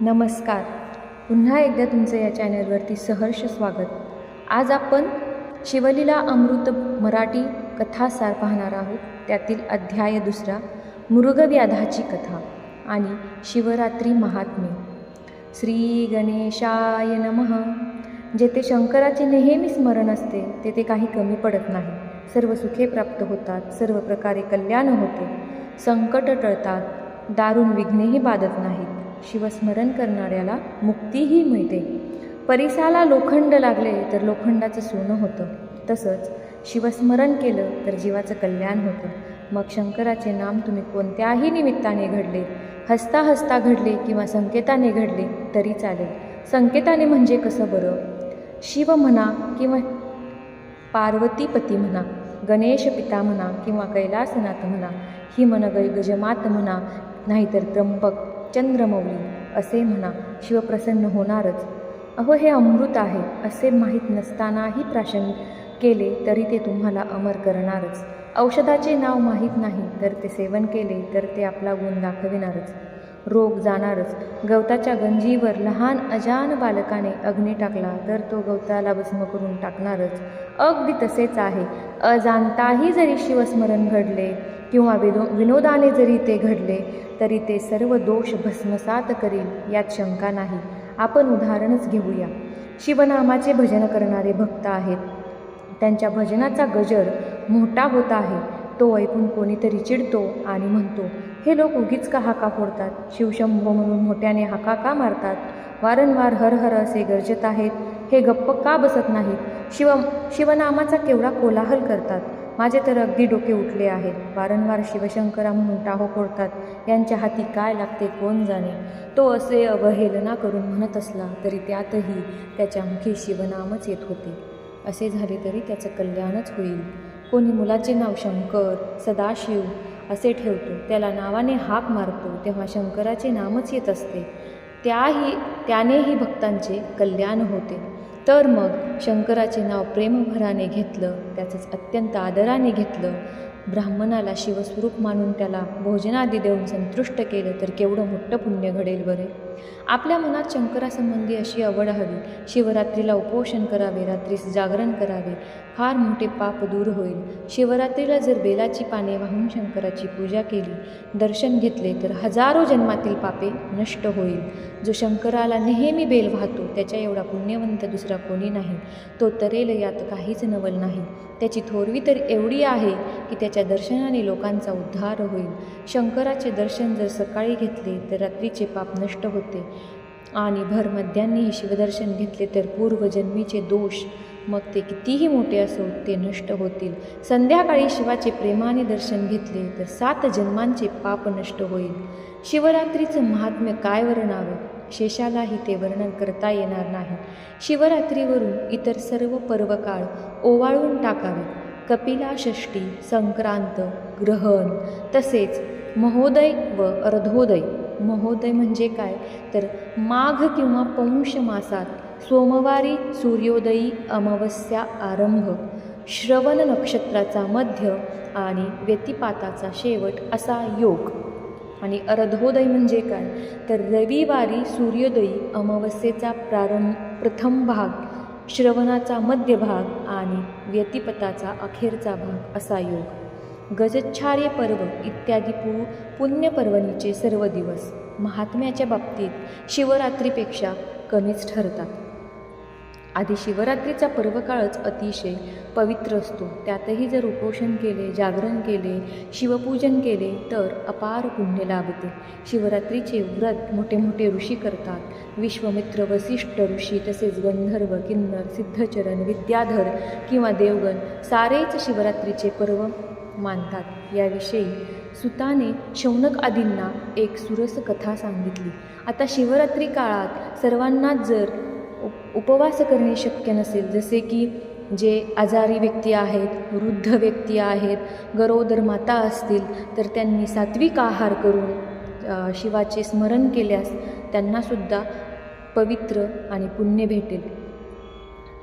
नमस्कार. पुन्हा एकदा तुमचं या चॅनलवरती सहर्ष स्वागत. आज आपण शिवलीला अमृत मराठी कथासार पाहणार आहोत. त्यातील अध्याय दुसरा मृगव्याधाची कथा आणि शिवरात्री महात्म्य. श्री गणेशाय नमः. जेथे शंकराचे नेहमी स्मरण असते तेथे काही कमी पडत नाही. सर्व सुखे प्राप्त होतात सर्व प्रकारे कल्याण होते. संकट टळतात दारुण विघ्नेही बाधत नाहीत. शिवस्मरण करणाऱ्याला मुक्तीही मिळते. परिसाला लोखंड लागले तर लोखंडाचं सोनं होतं. तसंच शिवस्मरण केलं तर जीवाचं कल्याण होतं. मग शंकराचे नाम तुम्ही कोणत्याही निमित्ताने घडले हसता हसता घडले किंवा संकेताने घडले तरी चालेल. संकेताने म्हणजे कसं बरं? शिव म्हणा किंवा पार्वतीपती म्हणा गणेश पिता म्हणा किंवा कैलासनाथ म्हणा ही मन गजमात म्हणा नाहीतर त्र्यंबक चंद्रमौली असे म्हणा शिवप्रसन्न होणारच. अहो हे अमृत आहे असे माहीत नसतानाही प्राशन केले तरी ते तुम्हाला अमर करणारच. औषधाचे नाव माहीत नाही तर ते सेवन केले तर ते आपला गुण दाखविणारच. रोग जाणारच. गवताच्या गंजीवर लहान अजान बालकाने अग्नी टाकला तर तो गवताला भस्म करून टाकणारच. अगदी तसेच आहे. अजाणताही जरी शिवस्मरण घडले किंवा विनो विनोदाने जरी ते घडले तरी ते सर्व दोष भस्मसात करेल यात शंका नाही. आपण उदाहरणच घेऊया. शिवनामाचे भजन करणारे भक्त आहेत. त्यांच्या भजनाचा गजर मोठा होत आहे. तो ऐकून कोणीतरी चिडतो आणि म्हणतो हे लोक उगीच का हाका फोडतात? शिवशंभो म्हणून मोठ्याने हाका का मारतात? वारंवार हर हर असे गरजत आहेत. हे गप्प का बसत नाहीत? शिव शिवनामाचा केवढा कोलाहल करतात? माझे तर अगदी डोके उठले आहेत. वारंवार शिवशंकरा म्हणून टाहो फोडतात यांच्या हाती काय लागते कोण जाणे? तो असे अवहेलना करून म्हणत असला तरी त्यातही त्याच्या मुखी शिवनामच येत होते. असे झाले तरी त्याचं कल्याणच होईल. कोणी मुलाचे नाव शंकर सदाशिव असे ठेवतो. त्याला नावाने हाक मारतो तेव्हा शंकराचे नामच येत असते. त्याही त्यानेही भक्तांचे कल्याण होते. तर मग शंकराचे नाव प्रेमभराने घेतलं त्याचंच अत्यंत आदराने घेतलं. ब्राह्मणाला शिवस्वरूप मानून त्याला भोजनादी देऊन संतुष्ट केलं तर केवढं मोठं पुण्य घडेल बरे? आपल्या मनात शंकरासंबंधी अशी आवड हवी. शिवरात्रीला उपोषण करावे रात्रीस जागरण करावे. फार मोठे पाप दूर होईल. शिवरात्रीला जर बेलाची पाने वाहून शंकराची पूजा केली दर्शन घेतले तर हजारो जन्मातील पापे नष्ट होईल. जो शंकराला नेहमी बेल वाहतो त्याच्या एवढा पुण्यवंत दुसरा कोणी नाही. तो तरेल यात काहीच नवल नाही. त्याची थोरवी तर एवढी आहे की त्याच्या दर्शनाने लोकांचा उद्धार होईल. शंकराचे दर्शन जर सकाळी घेतले तर रात्रीचे पाप नष्ट होते आणि भर मध्यांनीही शिवदर्शन घेतले तर पूर्वजन्मीचे दोष मग ते कितीही मोठे असो ते नष्ट होतील. संध्याकाळी शिवाचे प्रेमाने दर्शन घेतले तर सात जन्मांचे पाप नष्ट होईल. शिवरात्रीचं महात्म्य काय वर्णावे? शेषालाही ते वर्णन करता येणार नाही. शिवरात्रीवरून इतर सर्व पर्वकाळ ओवाळून टाकावे कपिला षष्ठी संक्रांत ग्रहण तसेच महोदय व अर्धोदय. महोदय म्हणजे काय? तर माघ किंवा पौंष मासात सोमवारी सूर्योदयी अमावस्या आरंभ श्रवण नक्षत्राचा मध्य आणि व्यतिपाताचा शेवट असा योग. आणि अर्धोदय म्हणजे काय? तर रविवारी सूर्योदयी अमावस्येचा प्रारंभ प्रथम भाग श्रवणाचा मध्यभाग आणि व्यतिपताचा अखेरचा भाग असा योग. गजच्छार्य पर्व इत्यादी पु पुण्यपर्वणीचे सर्व दिवस महात्म्याच्या बाबतीत शिवरात्रीपेक्षा कमीच ठरतात. आधी शिवरात्रीचा पर्वकाळच अतिशय पवित्र असतो. त्यातही जर उपोषण केले जागरण केले शिवपूजन केले तर अपार पुण्य लाभते. शिवरात्रीचे व्रत मोठे मोठे ऋषी करतात. विश्वमित्र वसिष्ठ ऋषी तसेच गंधर्व किन्नर सिद्धचरण विद्याधर किंवा देवगण सारेच शिवरात्रीचे पर्व मानतात. याविषयी सुताने शौनक आदींना एक सुरस कथा सांगितली. आता शिवरात्री काळात सर्वांनाच जर उप उपवास करणे शक्य नसेल जसे की जे आजारी व्यक्ती आहेत वृद्ध व्यक्ती आहेत गरोदर माता असतील तर त्यांनी सात्विक आहार करून शिवाचे स्मरण केल्यास त्यांनासुद्धा पवित्र आणि पुण्य भेटेल.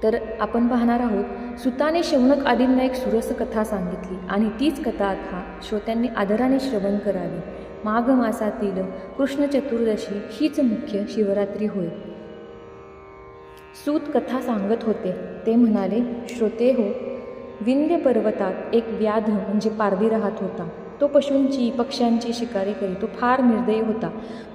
तर आपण पाहणार आहोत सुताने शौनक आदींना एक सुरस कथा सांगितली आणि तीच कथा आता श्रोत्यांनी आदराने श्रवण करावी. माघ मासातील कृष्ण चतुर्दशी हीच मुख्य शिवरात्री होय. सूत कथा सांगत होते. ते म्हणाले श्रोते हो विंध्य पर्वतात एक व्याध म्हणजे पारधी राहत होता. तो पशूंची पक्ष्यांची शिकारी करी. तो फार निर्दयी होता.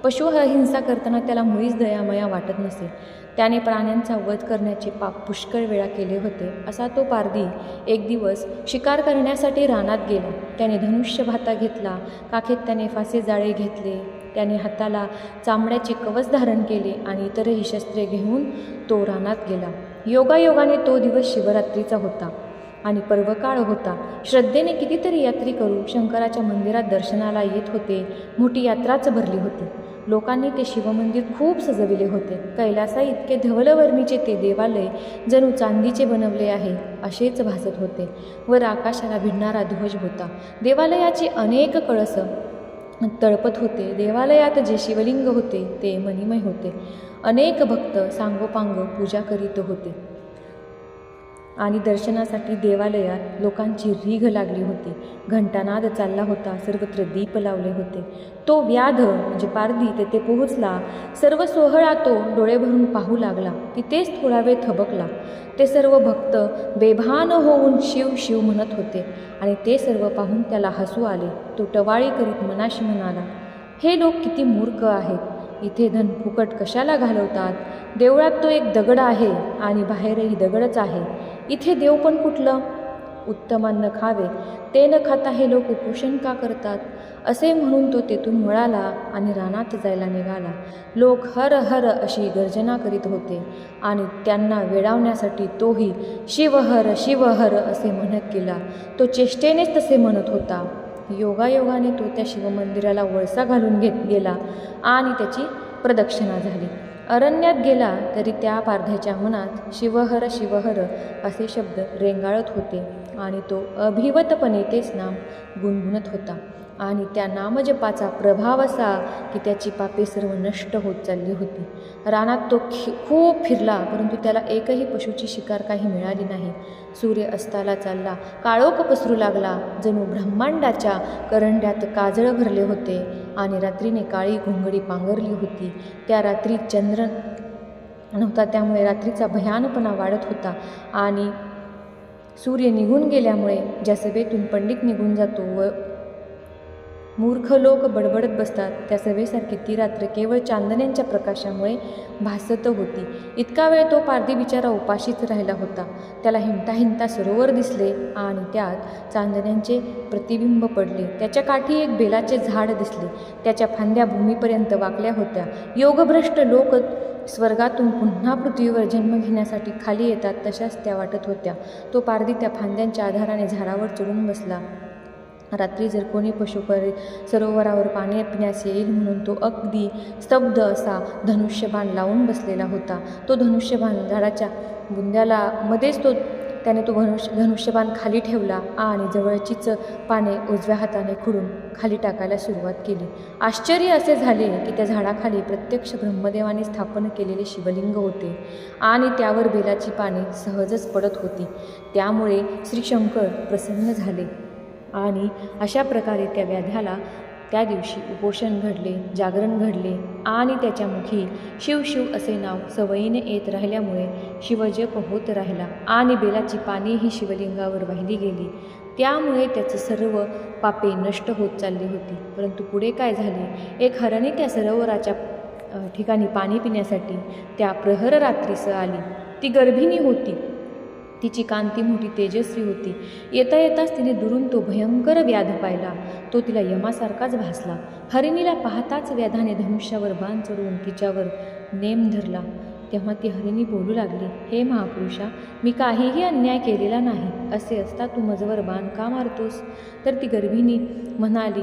पशु हा हिंसा करताना त्याला मुळीच दयामया वाटत नसे. त्याने प्राण्यांचा वध करण्याचे पाप पुष्कळ वेळा केले होते असा तो पारधी एक दिवस शिकार करण्यासाठी रानात गेला. त्याने धनुष्य भाता घेतला काखेत त्याने फासे जाळे घेतले. त्याने हाताला चामड्याचे कवच धारण केले आणि इतरही शस्त्रे घेऊन तो रानात गेला. योगायोगाने तो दिवस शिवरात्रीचा होता. आणि पर्वकाळ होता. श्रद्धेने कितीतरी यात्रेकरू शंकराच्या मंदिरात दर्शनाला येत होते. मोठी यात्राच भरली होती. लोकांनी ते शिवमंदिर खूप सजविले होते. कैलासा इतके धवलवर्णीचे ते देवालय जणू चांदीचे बनवले आहे असेच भासत होते वर आकाशाला भिडणारा ध्वज होता. देवालयाची अनेक कळस तळपत होते. देवालयात जे शिवलिंग होते ते मणिमय होते. अनेक भक्त सांगोपांग पूजा करीत होते. आणि दर्शनासाठी देवालयात लोकांची रीघ लागली होती. घंटानाद चालला होता सर्वत्र दीप लावले होते. तो व्याध म्हणजे पारधी तेथे पोहोचला. सर्व सोहळा तो डोळे भरून पाहू लागला. तिथेच थोडा वेळ थबकला. ते सर्व भक्त बेभान होऊन शिव शिव म्हणत होते. आणि ते सर्व पाहून त्याला हसू आले. तो टवाळी करीत मनाशी म्हणाला हे लोक किती मूर्ख आहेत. इथे धन फुकट कशाला घालवतात? देवळात तो एक दगड आहे आणि बाहेरही दगडच आहे. इथे देव पण कुठलं? उत्तम अन्न खावे. ते न खाता हे लोक उपोषण का करतात? असे म्हणून तो तेथून मळाला आणि रानात जायला निघाला. लोक हर हर अशी गर्जना करीत होते आणि त्यांना वेळावण्यासाठी तोही शिवहर शिवहर असे म्हणत गेला. तो चेष्टेनेच तसे म्हणत होता. योगायोगाने तो त्या शिवमंदिराला वळसा घालून घेत गेला आणि त्याची प्रदक्षिणा झाली. अरण्यात गेला तरी त्या पारध्याच्या मनात शिवहर शिवहर असे शब्द रेंगाळत होते आणि तो अभिवतपणे तेच नाम गुणगुणत होता. आणि त्या नामजपाचा प्रभाव असा की त्याची पापे सर्व नष्ट होत चालली होती. रानात तो खि खूप फिरला परंतु त्याला एकही पशुची शिकार काही मिळाली नाही. सूर्य अस्ताला चालला काळोख पसरू लागला. जणू ब्रह्मांडाच्या करंड्यात काजळ भरले होते. आणि रात्रीने काळी घोंगडी पांघरली होती. त्या रात्री चंद्र नव्हता त्यामुळे रात्रीचा भयानपणा वाढत होता आणि सूर्य निघून गेल्यामुळे ज्या सभेतून पंडित निघून जातो व मूर्ख लोक बडबडत बसतात. त्या सभेसारखी ती रात्र केवळ चांदण्यांच्या प्रकाशामुळे भासत होती. इतका वेळ तो पारधी बिचारा उपाशीच राहिला होता. त्याला हिंता हिंता सरोवर दिसले आणि त्यात चांदण्यांचे प्रतिबिंब पडले. त्याच्या काठी एक बेलाचे झाड दिसले. त्याच्या फांद्या भूमीपर्यंत वाकल्या होत्या. योगभ्रष्ट लोक स्वर्गातून पुन्हा पृथ्वीवर जन्म घेण्यासाठी खाली येतात तशाच त्या वाटत होत्या. तो पारधी त्या फांद्यांच्या आधाराने झाडावर चढून बसला. रात्री जर कोणी पशुपरे सरोवरावर पाणी पिण्यास येईल म्हणून तो अगदी स्तब्ध असा धनुष्यबाण लावून बसलेला होता. तो धनुष्यबाण झाडाच्या बुंद्याला मध्येच तो त्याने तो धनुष्य धनुष्यबाण खाली ठेवला आणि जवळचीच पाने उजव्या हाताने खुडून खाली टाकायला सुरुवात केली. आश्चर्य असे झाले की त्या झाडाखाली प्रत्यक्ष ब्रह्मदेवाने स्थापन केलेले शिवलिंग होते आणि त्यावर बेलाची पाने सहजच पडत होती. त्यामुळे श्री शंकर प्रसन्न झाले. आणि अशा प्रकारे त्या व्याध्याला त्या दिवशी उपोषण घडले जागरण घडले आणि त्याच्या मुखी शिव शिव असे नाव सवयीने येत राहिल्यामुळे शिवजप होत राहिला आणि बेलाची पानेही शिवलिंगावर वाहिली गेली. त्यामुळे त्याचे सर्व पापे नष्ट होत चालली होती. परंतु पुढे काय झाले? एक हरणी त्या सरोवराच्या ठिकाणी पाणी पिण्यासाठी त्या प्रहर रात्रीस आली. ती गर्भिणी होती. तिची कांती मोठी तेजस्वी होती. येता येताच तिने दुरून तो भयंकर व्याध पाहिला. तो तिला यमासारखाच भासला. हरिणीला पाहताच व्याधाने धनुष्यावर बाण चढवून तिच्यावर नेम धरला. तेव्हा ती हरिणी बोलू लागली हे महापुरुषा मी काहीही अन्याय केलेला नाही. असे असता तू मजवर बाण का मारतोस? तर ती गर्भिणी म्हणाली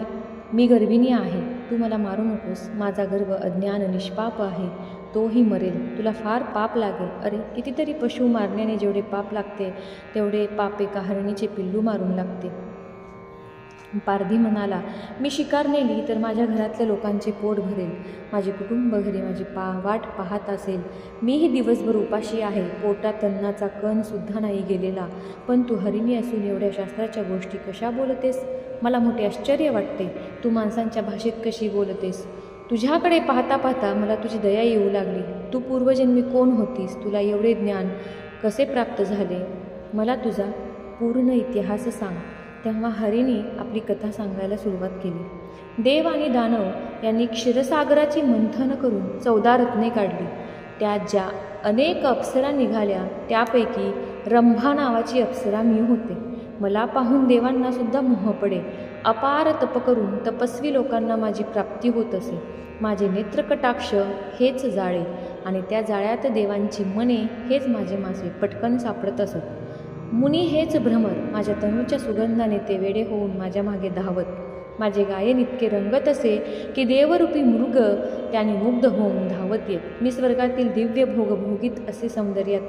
मी गर्भिणी आहे. तू मला मारू नकोस. माझा गर्भ अज्ञान निष्पाप आहे. तोही मरेल. तुला फार पाप लागेल. अरे कितीतरी पशु मारण्याने जेवढे पाप लागते तेवढे पाप एका हरणीचे पिल्लू मारून लागते. पारधी म्हणाला मी शिकार नेली तर माझ्या घरातल्या लोकांचे पोट भरेल. माझे कुटुंब घरी माझी पा वाट पाहत असेल. मीही दिवसभर उपाशी आहे. पोटात अन्नाचा कणसुद्धा नाही गेलेला. पण तू हरिणी असून एवढ्या शास्त्राच्या गोष्टी कशा बोलतेस? मला मोठे आश्चर्य वाटते. तू माणसांच्या भाषेत कशी बोलतेस? तुझ्याकडे पाहता पाहता मला तुझी दया येऊ लागली. तू पूर्वजन्मी कोण होतीस? तुला एवढे ज्ञान कसे प्राप्त झाले? मला तुझा पूर्ण इतिहास सांग. तेव्हा हरिणी आपली कथा सांगायला सुरुवात केली. देव आणि दानव यांनी क्षीरसागराची मंथन करून चौदा रत्ने काढली. त्यात ज्या अनेक अप्सरा निघाल्या त्यापैकी रंभा नावाची अप्सरा मी होते. मला पाहून देवांनासुद्धा मोह पडे. अपार तप करून तपस्वी लोकांना माझी प्राप्ती होत असे. माझे नेत्रकटाक्ष हेच जाळे आणि त्या जाळ्यात देवांची मने हेच माझे मासे पटकन सापडत असत. मुनी हेच भ्रमर माझ्या तनूच्या सुगंधाने ते वेडे होऊन माझ्या मागे धावत. माझे गायन इतके रंगत असे की देवरूपी मृग त्याने मुग्ध होऊन धावत येत. मी स्वर्गातील दिव्य भोग भोगीत असे सौंदर्यात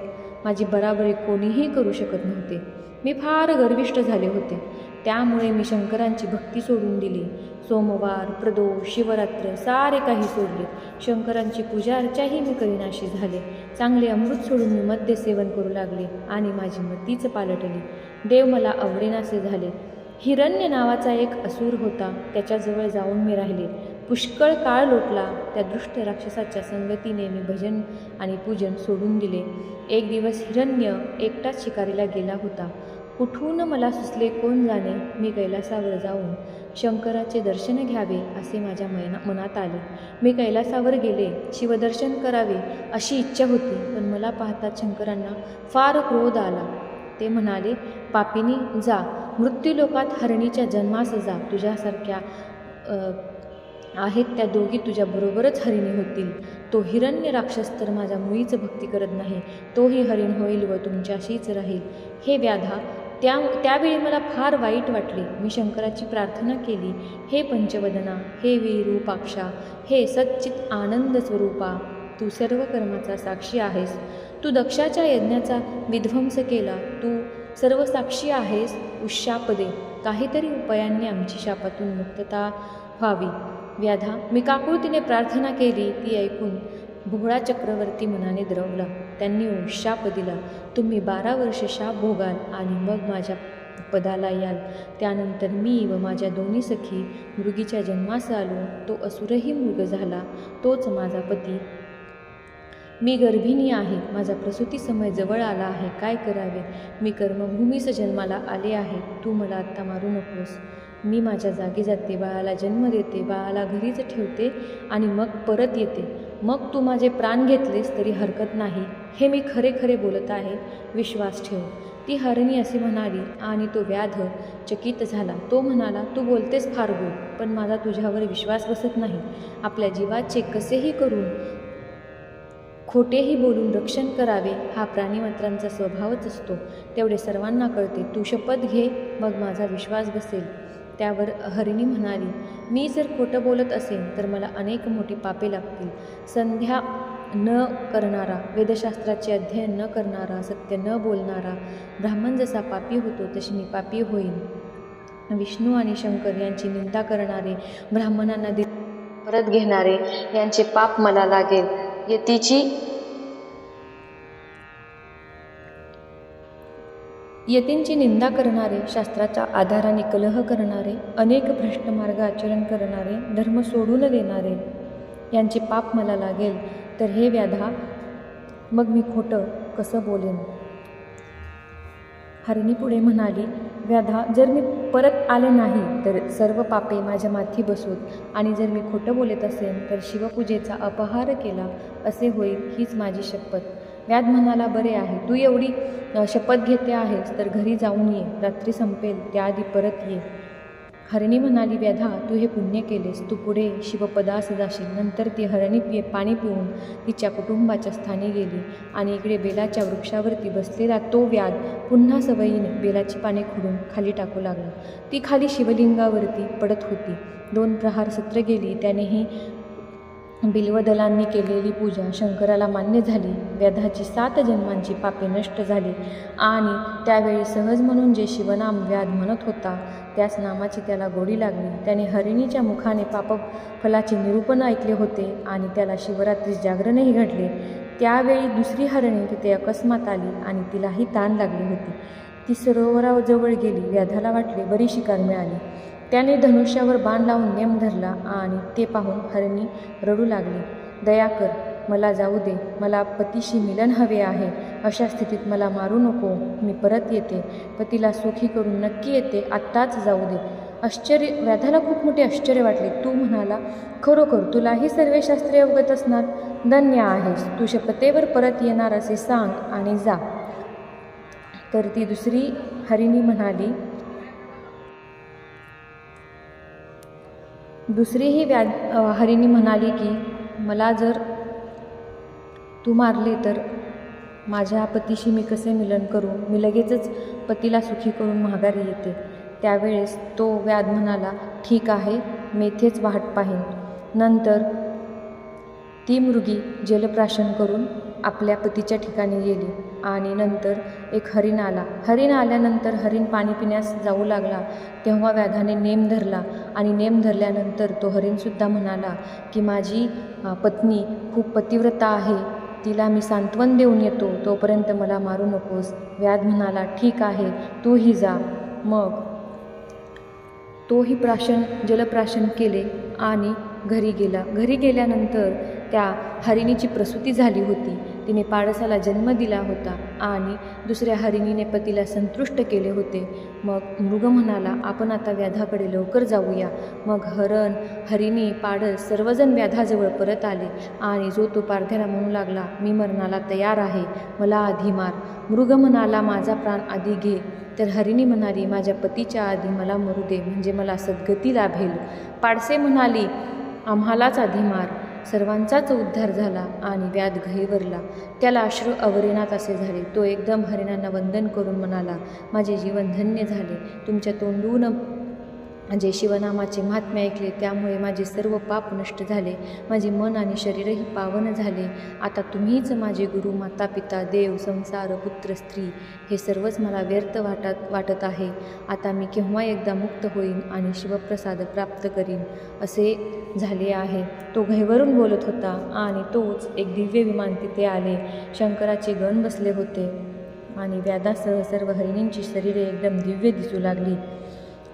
माझी बराबरी कोणीही करू शकत नव्हते. मी फार गर्विष्ट झाले होते. त्यामुळे मी शंकरांची भक्ती सोडून दिली. सोमवार प्रदोष शिवरात्र सारे काही सोडले. शंकरांची पूजा अर्चाही मी करीनाशी झाले. चांगले अमृत सोडून मी मद्य सेवन करू लागले आणि माझी मतीच पालटली. देव मला आवडेनासे झाले. हिरण्य नावाचा एक असुर होता. त्याच्याजवळ जाऊन मी राहिले. पुष्कळ काळ लोटला. त्या दृष्ट राक्षसाच्या संगतीने मी भजन आणि पूजन सोडून दिले. एक दिवस हिरण्य एकटाच शिकारीला गेला होता. कुठून मला सुचले कोण जाणे मी कैलासावर जाऊन? शंकराचे दर्शन घ्यावे असे माझ्या मना मनात आले. मी कैलासावर गेले शिवदर्शन करावे अशी इच्छा होती पण मला पाहता शंकरांना फार क्रोध आला. ते म्हणाले पापिनी जा. मृत्यूलोकात हरणीच्या जन्मास जा तुझ्यासारख्या आहेत त्या दोघी तुझ्याबरोबरच हरिणी होतील. तो हिरण्य राक्षस तर माझ्या मुळीच भक्ती करत नाही. तोही हरिण होईल व तुमच्याशीच राहील. हे व्याधा त्या त्यावेळी मला फार वाईट वाटले. मी शंकराची प्रार्थना केली हे पंचवदना हे विरूपाक्षा हे सच्चित आनंद स्वरूपा तू सर्व कर्माचा साक्षी आहेस. तू दक्षाच्या यज्ञाचा विध्वंस केला. तू सर्व साक्षी आहेस उशाप दे काहीतरी उपायांनी आमची शापातून मुक्तता व्हावी. व्याधा मी काकुळतीने प्रार्थना केली ती ऐकून भोळा चक्रवर्ती मनाने द्रवला. त्यांनी शाप दिला तुम्ही बारा वर्ष शाप भोगाल आणि मग माझ्या पदाला याल. त्यानंतर मी व माझ्या दोन्ही सखी मृगीच्या जन्मास आलो. तो असुरही मृग झाला. तोच माझा पती. मी गर्भिणी आहे. माझा प्रसूती समय जवळ आला आहे. काय करावे? मी कर्मभूमीस जन्माला आले आहे. तू मला आत्ता मारू नकोस. मी माझ्या जागी जाते. बाळाला जन्म देते. बाळाला घरीच ठेवते आणि मग परत येते. मग तू माझे प्राण घेतलेस तरी हरकत नाही. हे मी खरे खरे बोलत आहे. विश्वास ठेव. ती हरणी असे म्हणाली आणि तो व्याध चकित झाला. तो म्हणाला तू बोलतेस फार गोड पण माझा तुझ्यावर विश्वास बसत नाही. आपल्या जीवाचे कसेही करून खोटेही बोलून रक्षण करावे हा प्राणीमात्रांचा स्वभावच असतो. तेवढे सर्वांना कळते. तू शपथ घे मग माझा विश्वास बसेल. त्यावर हरिणी म्हणाली मी जर खोटं बोलत असेन तर मला अनेक मोठी पापे लागतील. संध्या न करणारा वेदशास्त्राचे अध्ययन न करणारा सत्य न बोलणारा ब्राह्मण जसा पापी होतो तशी मी पापी होईन. विष्णू आणि शंकर यांची निंदा करणारे ब्राह्मणांना दि परत घेणारे यांचे पाप मला लागेल. यतीची यतींची निंदा करणारे शास्त्राच्या आधाराने कलह करणारे अनेक भ्रष्ट मार्ग आचरण करणारे धर्म सोडून देणारे यांचे पाप मला लागेल तर हे व्याधा मग मी खोटं कसं बोलेन? हरिणी पुढे म्हणाली व्याधा जर मी परत आले नाही तर सर्व पापे माझ्या माथी बसूत आणि जर मी खोटं बोलत असेन तर शिवपूजेचा अपहार केला असे होईल हीच माझी शपथ. व्याध म्हणाला बरे आहे. तू एवढी शपथ घेते आहेस तर घरी जाऊन ये. रात्री संपेल त्याआधी परत ये. हरणी म्हणाली व्याधा तू हे पुण्य केलेस. तू पुढे शिवपदास जाशील. नंतर ती हरणी पि पाणी पिऊन तिच्या कुटुंबाच्या स्थानी गेली आणि इकडे बेलाच्या वृक्षावरती बसलेला तो व्याध पुन्हा सवयीने बेलाची पाने खुडून खाली टाकू लागला. ती खाली शिवलिंगावरती पडत होती. दोन प्रहार सत्र गेली. त्यानेही बिल्वदलांनी केलेली पूजा शंकराला मान्य झाली. व्याधाची सात जन्मांची पापे नष्ट झाली. आणि त्यावेळी सहज म्हणून जे शिवनाम व्याध म्हणत होता त्याच नामाची त्याला गोडी लागली. त्याने हरिणीच्या मुखाने पापफलाचे निरूपण ऐकले होते आणि त्याला शिवरात्रीस जागरणही घडले. त्यावेळी दुसरी हरिणी तिथे अकस्मात आली आणि तिलाही ताण लागली होती. ती सरोवराजवळ गेली. व्याधाला वाटले बरी शिकार मिळाली. त्याने धनुष्यावर बाण लावून नेम धरला आणि ते पाहून हरिणी रडू लागली. दया कर मला जाऊ दे मला पतीशी मिलन हवे आहे. अशा स्थितीत मला मारू नको मी परत येते. पतीला सुखी करून नक्की येते आत्ताच जाऊ दे. आश्चर्य व्याधाला खूप मोठे आश्चर्य वाटले. तू म्हणाला खरोखर तुलाही सर्व शास्त्रे अवगत असणार? धन्य आहेस. तू शपथेवर परत येणार असे सांग आणि जा. तर ती दुसरी हरिणी म्हणाली दुसरीही व्या अ, हरिणी म्हणाली की मला जर तू मारले तर माझ्या पतीशी मी कसे मिलन करू? मी लगेचच पतीला सुखी करून माघारी येते. त्यावेळेस तो व्याध म्हणाला ठीक आहे मी इथेच वाट पाहीन. नंतर ती मृगी जलप्राशन करून आपल्या पतीच्या ठिकाणी गेली आणि नंतर एक हरिण आला. हरिण आल्यानंतर हरिण पाणी पिण्यास जाऊ लागला. तेव्हा व्याघाने नेम धरला आणि नेम धरल्यानंतर तो हरिणसुद्धा म्हणाला की माझी पत्नी खूप पतिव्रता आहे. तिला मी सांत्वन देऊन येतो. तोपर्यंत मला मारू नकोस. व्याध म्हणाला ठीक आहे तूही जा. मग तोही प्राशन जलप्राशन केले आणि घरी गेला. घरी गेल्यानंतर त्या हरिणीची प्रसूती झाली होती. तिने पाडसाला जन्म दिला होता आणि दुसऱ्या हरिणीने पतीला संतुष्ट केले होते. मग मृग म्हणाला आपण आता व्याधाकडे लवकर जाऊया. मग हरण हरिणी पाडस सर्वजण व्याधाजवळ परत आले आणि जो तो पारध्याला म्हणू लागला मी मरणाला तयार आहे. मला आधी मार. मृग म्हणाला माझा प्राण आधी घे. तर हरिणी म्हणाली माझ्या पतीच्या आधी मला मरू दे म्हणजे मला सद्गती लाभेल. पाडसे म्हणाली आम्हालाच आधी मार. सर्वांचाच उद्धार झाला आणि व्याध घईवरला त्याला अश्रू अवरेनात असे झाले. तो एकदम हरिणांना वंदन करून म्हणाला माझे जीवन धन्य झाले. तुमच्या तोंडून जे शिवनामाचे महात्म्य ऐकले त्यामुळे माझे सर्व पाप नष्ट झाले माझे मन आणि शरीरही पावन झाले. आता तुम्हीच माझे गुरु माता पिता देव संसार पुत्र स्त्री हे सर्वच मला व्यर्थ वाटत वाटत आहे. आता मी केव्हा एकदा मुक्त होईन आणि शिवप्रसाद प्राप्त करीन असे झाले आहे. तो घैवरून बोलत होता आणि तोच एक दिव्य विमान तिथे आले. शंकराचे गण बसले होते आणि व्यादासह सर्व हरिणींची शरीरे एकदम दिव्य दिसू लागली.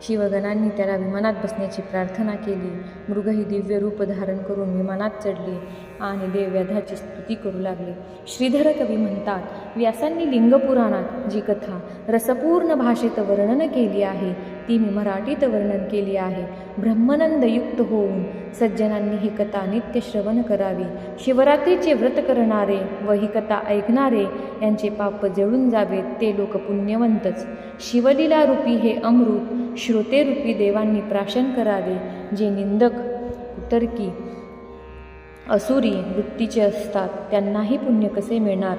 शिवगणांनी त्याला विमानात बसण्याची प्रार्थना केली. मृगही दिव्य रूप धारण करून विमानात चढले आणि देव व्याधाची स्तुती करू लागले. श्रीधर कवी म्हणतात व्यासांनी लिंगपुराणात जी कथा रसपूर्ण भाषेत वर्णन केली आहे ती मी मराठीत वर्णन केली आहे. ब्रह्मनंदयुक्त होऊन सज्जनांनी ही कथा नित्य श्रवण करावी. शिवरात्रीचे व्रत करणारे व ही कथा ऐकणारे यांचे पाप जळून जावेत ते लोक पुण्यवंतच. शिवलीला रूपी हे अमृत श्रोतेरूपी देवांनी प्राशन करावे जे निंदक उतरकी असुरी वृत्तीचे असतात. त्यांनाही पुण्य कसे मिळणार?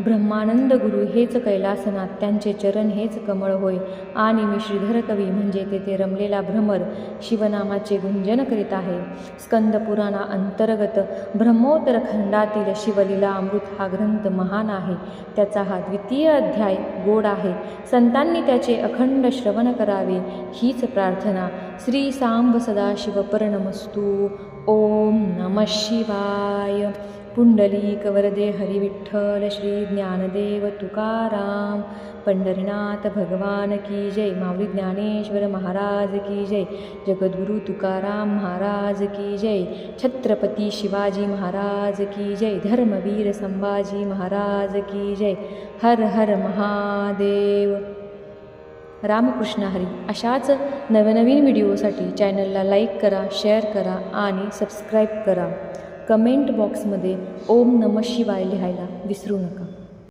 ब्रह्मानंद गुरु हेच कैलासनाथ त्यांचे चरण हेच कमळ होय. आणि मी श्रीधर कवी म्हणजे तेथे रमलेला भ्रमर शिवनामाचे गुंजन करीत आहे. स्कंदपुराणा अंतर्गत ब्रह्मोत्तर खंडातील शिवलीला अमृत हा ग्रंथ महान आहे. त्याचा हा द्वितीय अध्याय गोड आहे. संतांनी त्याचे अखंड श्रवण करावे हीच प्रार्थना. श्री सांब सदाशिवपर्णमस्तू ओम नम शिवाय. पुंडलीक वरदे हरिविठ्ठल श्री ज्ञानदेव तुकाराम पंढरीनाथ भगवान की जय माऊली ज्ञानेश्वर महाराज की जय जगद्गुरु तुकाराम महाराज की जय छत्रपती शिवाजी महाराज की जय धर्मवीर संभाजी महाराज की जय हर हर महादेव। रामकृष्ण हरी अशाच नवनवीन व्हिडिओसाठी चॅनलला लाईक करा शेअर करा आणि सबस्क्राईब करा. कमेंट बॉक्समध्ये ओम नम शिवाय लिहायला विसरू नका.